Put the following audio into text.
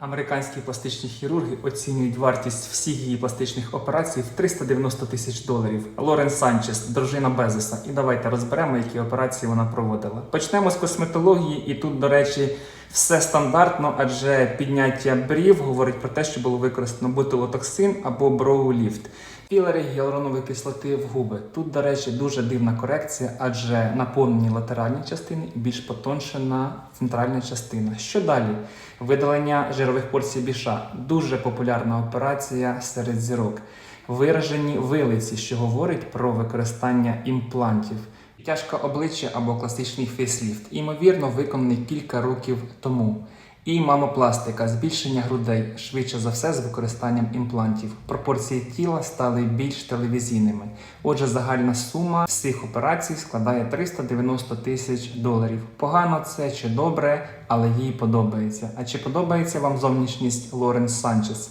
Американські пластичні хірурги оцінюють вартість всіх її пластичних операцій в 390 тисяч доларів. Лорен Санчес, дружина Безоса. І давайте розберемо, які операції вона проводила. Почнемо з косметології, і тут, до речі, все стандартно, адже підняття брів говорить про те, що було використано ботулотоксин або броуліфт. Філери гіалуронової кислоти в губи. Тут, до речі, дуже дивна корекція, адже наповнені латеральні частини і більш потоншена центральна частина. Що далі? Видалення жирових порцій біша. Дуже популярна операція серед зірок. Виражені вилиці, що говорить про використання імплантів. Тяжке обличчя або класичний фейсліфт, ймовірно, виконаний кілька років тому. І мамопластика, збільшення грудей, швидше за все, з використанням імплантів. Пропорції тіла стали більш телевізійними. Отже, загальна сума всіх операцій складає 390 тисяч доларів. Погано це чи добре, але їй подобається. А чи подобається вам зовнішність Лорен Санчес?